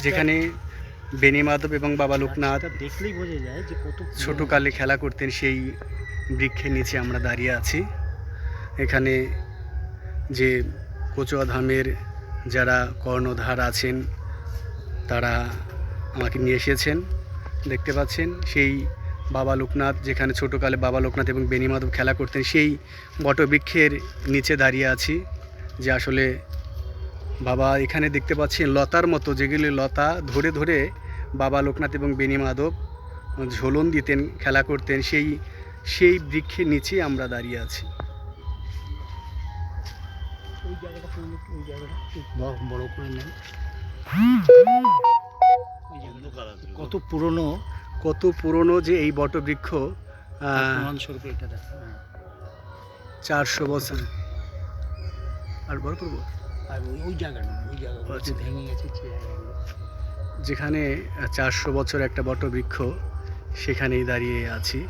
যেখানে বেনি মাধব এবং বাবা লোকনাথ দেখলেই বোঝা যায় যে কত। ছোটোকালে খেলা করতেন সেই বৃক্ষের নিচে আমরা দাঁড়িয়ে আছি। এখানে যে কচুয়া ধামের যারা কর্ণধার আছেন তারা আমাকে নিয়ে এসেছেন দেখতে পাচ্ছেন। সেই বাবা লোকনাথ যেখানে ছোটোকালে বাবা লোকনাথ এবং বেনি মাধব খেলা করতেন সেই বটবৃক্ষের নিচে দাঁড়িয়ে আছি যে আসলে বাবা এখানে দেখতে পাচ্ছেন লতার মতো যেগুলি লতা ধরে ধরে বাবা লোকনাথ এবং বেনি মাধব ঝোলন দিতেন খেলা করতেন সেই সেই বৃক্ষের নিচেই আমরা দাঁড়িয়ে আছি। বড় করে নেন। কত পুরনো কত পুরনো যে এই বটবৃক্ষ। চারশো বছর। আর বড় করব? আর ওই ওই জায়গাটা ওই জায়গাগুলো আচ্ছা। ভেঙে গেছে যে জায়গাগুলো যেখানে চারশো বছর একটা বটবৃক্ষ সেখানেই দাঁড়িয়ে আছি